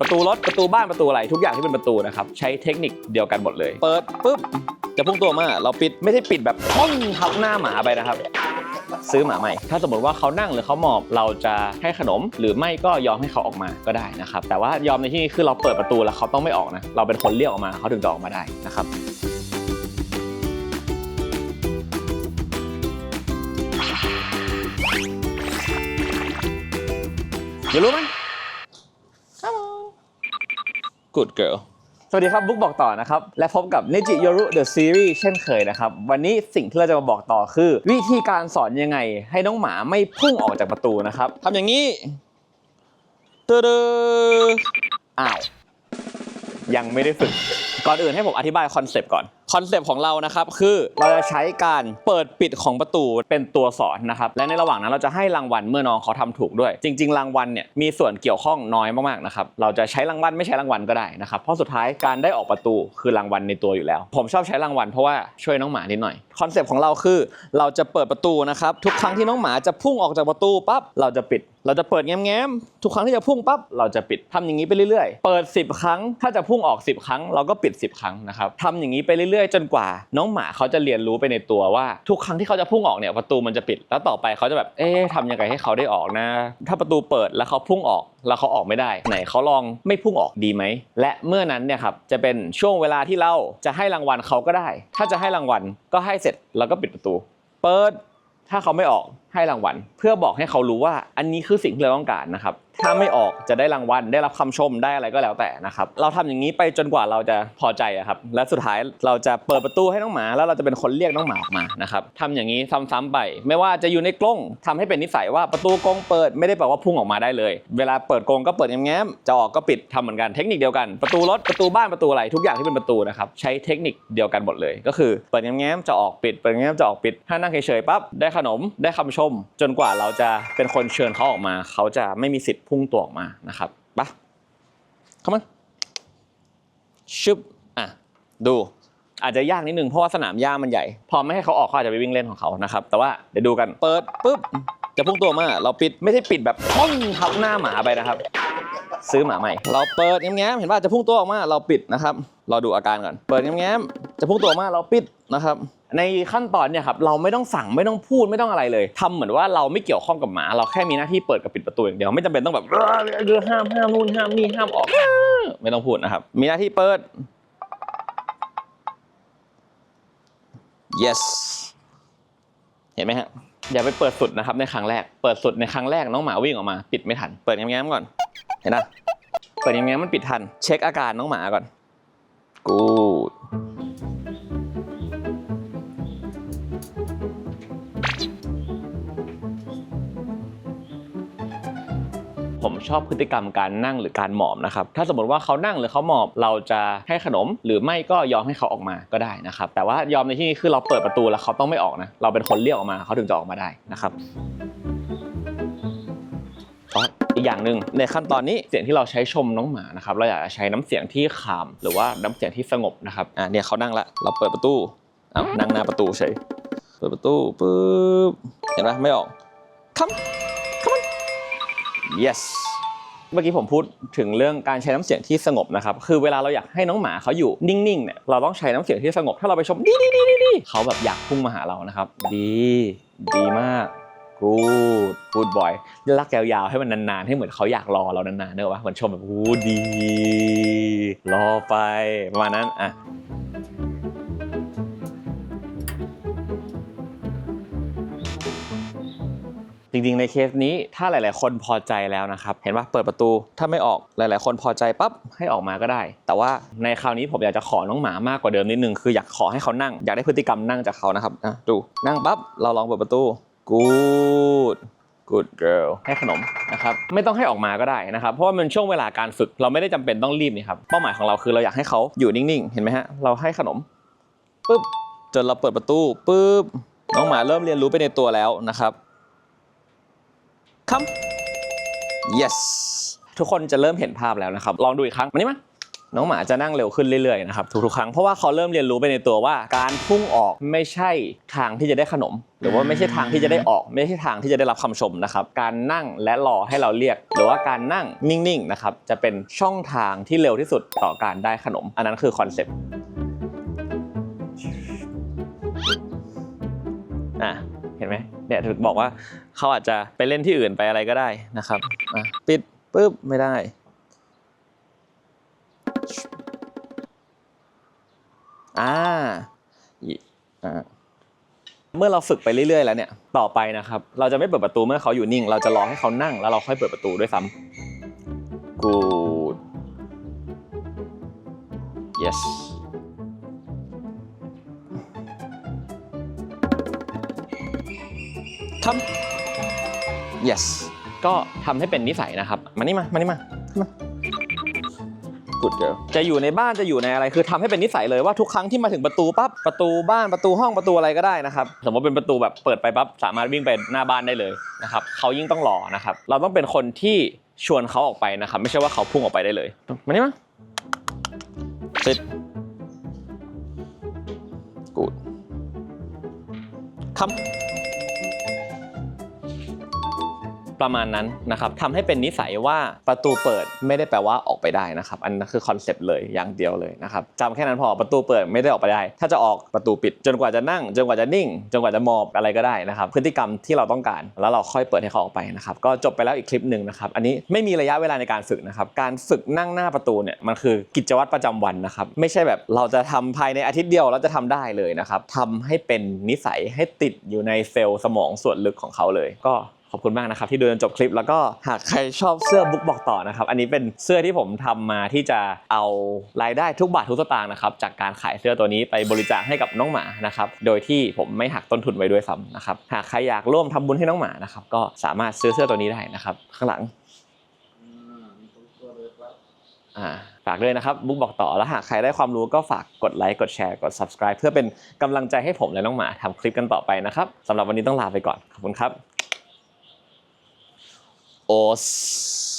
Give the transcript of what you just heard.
ประตูรถประตูบ้านประตูอะไรทุกอย่างที่เป็นประตูนะครับ ใช้เทคนิคเดียวกันหมดเลย เปิดปุ๊บจะพุ่งตัวมาเราปิดไม่ได้ปิดแบบท่องทับหน้าหมาไปนะครับ ซื้อหมาใหม่ ถ้าสมมติว่าเขานั่งหรือเขาหมอบเราจะให้ขนม หรือไม่ก็ยอมให้เขาออกมาก็ได้นะครับ แต่ว่ายอมในที่นี้คือเราเปิดประตูแล้วเขาต้องไม่ออกนะ เราเป็นคนเรียกออกมาเขาถึงจะออกมาได้นะครับอย่ารู้ไหม Good girl สวัสดีครับบุ๊กบอกต่อนะครับ และพบกับ Neji Yoru The Series เช่นเคยนะครับ วันนี้สิ่งที่เราจะมาบอกต่อคือ วิธีการสอนยังไง ให้น้องหมาไม่พุ่งออกจากประตูนะครับทำอย่างนี้ตืดอ้าว ยังไม่ได้ฝึก ก่อนอื่นให้ผมอธิบายคอนเซปต์ก่อน คอนเซปต์ของเรานะครับคือเราจะใช้การเปิดปิดของประตูเป็นตัวสอนนะครับและในระหว่างนั้นเราจะให้รางวัลเมื่อน้องเขาทำถูกด้วย จริง ๆ รางวัลเนี่ยมีส่วนเกี่ยวข้องน้อยมากๆนะครับเราจะใช้รางวัลไม่ใช้รางวัลก็ได้นะครับเพราะสุดท้ายการได้ออกประตูคือรางวัลในตัวอยู่แล้ว ผมชอบใช้รางวัลเพราะว่าช่วยน้องหมานิดหน่อยคอนเซปต์ของเราคือ เราจะเปิดประตูนะครับทุกครั้งที่น้องหมาจะพุ่งออกจากประตูปั๊บเราจะปิด เราจะเปิดแง้มๆทุกครั้งที่จะพุ่งปั๊บเราจะปิดทำอย่างนี้ไปเรื่อยๆ เปิด 10 ครั้ง ถ้าจะพุ่งออก 10 ครั้ง เราก็ปิด 10 ครั้งนะครับทำอย่างนี้ไปเรื่อยๆ จนกว่า น้องหมาเขาจะเรียนรู้ไปในตัวว่าทุกครั้งที่เขาจะพุ่งออกเนี่ยประตูมันจะปิด แล้วต่อไปเขาจะแบบเอ๊ะทำยังไงให้เขาได้ออกนะ ถ้าประตูเปิดแล้วเขาพุ่งออกแล้วเขาออกไม่ได้ ไหนเขาลองไม่พุ่งออกดีไหมและเมื่อนั้นเนี่ยครับจะเป็นช่วงเวลาที่เราจะให้รางวัลเขาก็ได้ ถ้าจะให้รางวัลก็ให้เสร็จแล้วก็ปิดประตู เปิด ถ้าเขาไม่ออกให้รางวัล เพื่อบอกให้เขารู้ว่าอันนี้คือสิ่งที่เราต้องการนะครับถ้าไม่ออกจะได้รางวัลได้รับคำชมได้อะไรก็แล้วแต่นะครับเราทำอย่างนี้ไปจนกว่าเราจะพอใจครับและสุดท้ายเราจะเปิดประตูให้น้องหมาแล้วเราจะเป็นคนเรียกน้องหมาออกมานะครับทำอย่างนี้ซ้ำๆไป ไม่ว่าจะอยู่ในกรงทำให้เป็นนิสัยว่าประตูกรงเปิดไม่ได้แปลว่าพุ่งออกมาได้เลย เวลาเปิดกรงก็เปิดแง้มๆจะออกก็ปิดทำเหมือนกันเทคนิคเดียวกันประตูรถประตูบ้านประตูอะไรทุกอย่างที่เป็นประตูนะครับใช้เทคนิคเดียวกันหมดเลย ก็คือเปิดแง้มๆจะออกปิดเปิดแง้มจะออกปิดถ้านั่งเฉยๆปั๊บได้ขนมได้คำชม จนกว่าเราจะเป็นคนเชิญเขาออกมา เขาจะไม่มีสิทธิ์พุ่งตัวออกมานะครับปะเข้ามาชึบอะดูอาจจะยากนิดนึงเพราะว่าสนามหญ้ามันใหญ่ พอไม่ให้เขาออกเขาอาจจะไปวิ่งเล่นของเขานะครับ แต่ว่าเดี๋ยวดูกันเปิดปุ๊บจะพุ่งตัวมาเราปิดไม่ได้ปิดแบบท่องทับหน้าหมาไปนะครับ ซื้อหมาใหม่ เราเปิดแง้มๆเห็นว่าจะพุ่งตัวออกมาเราปิดนะครับ เราดูอาการก่อน เปิดแง้มๆจะพุ่งตัวออกมาเราปิดนะครับ ในขั้นตอนเนี่ยครับเราไม่ต้องสั่งไม่ต้องพูดไม่ต้องอะไรเลยทำเหมือนว่าเราไม่เกี่ยวข้องกับหมา เราแค่มีหน้าที่เปิดกับปิดประตูอย่างเดียวไม่จำเป็นต้องแบบเออเอห้ามห้ามนู่นห้ามนี่ห้ามออก ไม่ต้องพูดนะครับ มีหน้าที่เปิด yes เห็นไหมฮะอย่าไปเปิดสุดนะครับในครั้งแรก เปิดสุดในครั้งแรกน้องหมาวิ่งออกมา ปิดไม่ทัน เปิดแง้มๆก่อน เห็นนะเปิดแง้มๆมันปิดทัน เช็คอาการน้องหมาก่อน กูด ผมชอบพฤติกรรมการนั่งหรือการหมอบนะครับ ถ้าสมมติว่าเขานั่งหรือเขาหมอบเราจะให้ขนม หรือไม่ก็ยอมให้เขาออกมาก็ได้นะครับ แต่ว่ายอมในที่นี้คือเราเปิดประตูแล้วเขาต้องไม่ออกนะ เราเป็นคนเรียกออกมาเขาถึงจะออกมาได้นะครับอีกอย่างหนึ่งในขั้นตอนนี้เสียงที่เราใช้ชมน้องหมานะครับเราอยากจะใช้น้ำเสียงที่ขาม หรือว่าน้ำเสียงที่สงบนะครับอะเนี่ยเขานั่งละเราเปิดประตูเอ้านั่งหน้าประตูเฉยเปิดประตูปุ๊บเห็นไหมไม่ออก come come on yes เมื่อกี้ผมพูดถึงเรื่องการใช้น้ำเสียงที่สงบนะครับ คือเวลาเราอยากให้น้องหมาเขาอยู่นิ่งๆเนี่ย เราต้องใช้น้ำเสียงที่สงบ ถ้าเราไปชมดีดีดีดีดีเขาแบบอยากพุ่งมาหาเรานะครับ ดี ดีมาก good good boy ลักยาวๆให้มันนานๆ ให้เหมือนเขาอยากรอเรานานๆเนอะวะเหมือนชมแบบอู้ดี รอไปประมาณนั้นอะ จริงๆ ในเคสนี้ถ้าหลาย ๆ คนพอใจแล้วนะครับ เห็นว่าเปิดประตูถ้าไม่ออกหลาย ๆ คนพอใจปั๊บให้ออกมาก็ได้ แต่ว่าในคราวนี้ผมอยากจะขอน้องหมามากกว่าเดิมนิดนึงคืออยากขอให้เขานั่งอยากได้พฤติกรรมนั่งจากเขานะครับอะดูนั่งปั๊บเราลองเปิดประตู good good girl ให้ขนมนะครับไม่ต้องให้ออกมาก็ได้นะครับ เพราะว่ามันช่วงเวลาการฝึกเราไม่ได้จำเป็นต้องรีบนี่ครับเป้าหมายของเราคือเราอยากให้เขาอยู่นิ่ง ๆ เห็นไหมฮะเราให้ขนมปุ๊บจนเราเปิดประตูปุ๊บน้องหมาเริ่มเรียนรู้ไปในตัวแล้วนะครับ come yes ทุกคนจะเริ่มเห็นภาพแล้วนะครับ ลองดูอีกครั้งมานี่มาน้องหมาจะนั่งเร็วขึ้นเรื่อยๆนะครับทุกๆครั้งเพราะว่าเขาเริ่มเรียนรู้ไปในตัวว่า การพุ่งออกไม่ใช่ทางที่จะได้ขนม หรือว่าไม่ใช่ทางที่จะได้ออก ไม่ใช่ทางที่จะได้รับคำชมนะครับการนั่งและรอให้เราเรียก หรือว่าการนั่งนิ่งๆนะครับจะเป็นช่องทางที่เร็วที่สุดต่อการได้ขนม อันนั้นคือคอนเซ็ปต์อะเห็นไหม เนี่ยถึงบอกว่าเขาอาจจะไปเล่นที่อื่นไปอะไรก็ได้นะครับปิดปุ๊บไม่ได้ อ่าอ่าเมื่อเราฝึกไปเรื่อยๆ แล้วเนี่ยต่อไปนะครับ เราจะไม่เปิดประตูเมื่อเขาอยู่นิ่ง เราจะรอให้เขานั่งแล้วเราค่อยเปิดประตูด้วยซ้ำ good yes ทำ yes ก็ทำให้เป็นนิสัยนะครับ มานี่มา มานี่มามา good girl จะอยู่ในบ้านจะอยู่ในอะไรคือทำให้เป็นนิสัยเลยว่าทุกครั้งที่มาถึงประตูปั๊บประตูบ้านประตูห้องประตูอะไรก็ได้นะครับสมมติเป็นประตูแบบเปิดไปปั๊บสามารถวิ่งไปหน้าบ้านได้เลยนะครับเขายิ่งต้องรอนะครับเราต้องเป็นคนที่ชวนเขาออกไปนะครับ ไม่ใช่ว่าเขาพุ่งออกไปได้เลยมานี่มา sit good คำ ประมาณนั้นนะครับทำให้เป็นนิสัยว่าประตูเปิดไม่ได้แปลว่าออกไปได้นะครับ อันนั้นคือคอนเซปต์เลยอย่างเดียวเลยนะครับจำแค่นั้นพอประตูเปิดไม่ได้ออกไปได้ ถ้าจะออกประตูปิด จนกว่าจะนั่ง จนกว่าจะนิ่ง จนกว่าจะมอบอะไรก็ได้นะครับ พฤติกรรมที่เราต้องการ แล้วเราค่อยเปิดให้เขาออกไปนะครับก็จบไปแล้วอีกคลิปหนึ่งนะครับอันนี้ไม่มีระยะเวลาในการฝึกนะครับการฝึกนั่งหน้าประตูเนี่ยมันคือกิจวัตรประจำวันนะครับไม่ใช่แบบเราจะทำภายในอาทิตย์เดียวเราจะทำได้เลยนะครับทำให้เป็นนิสัยให้ติดอยู่ในเซลล์สมองส่วนลึกของเขาเลยก็ อบคุณมากนะครับที่ดูจนจบคลิป แล้วก็หากใครชอบเสื้อบุ๊กบอกต่อนะครับ อันนี้เป็นเสื้อที่ผมทำมาที่จะเอารายได้ทุกบาททุกสตางค์นะครับจากการขายเสื้อตัวนี้ไปบริจาคให้กับน้องหมานะครับโดยที่ผมไม่หักต้นทุนไว้ด้วยซ้ำนะครับหากใครอยากร่วมทำบุญให้น้องหมานะครับก็สามารถซื้อเสื้อตัวนี้ได้นะครับข้างหลังฝากด้วยนะครับบุ๊กบอกต่อแล้วหากใครได้ความรู้ก็ฝากกดไลค์กดแชร์กด subscribe เพื่อเป็นกำลังใจให้ผมและน้องหมาทำคลิปกันต่อไปนะครับสำหรับวันนี้ต้องลาไปก่อน ขอบคุณครับ โอส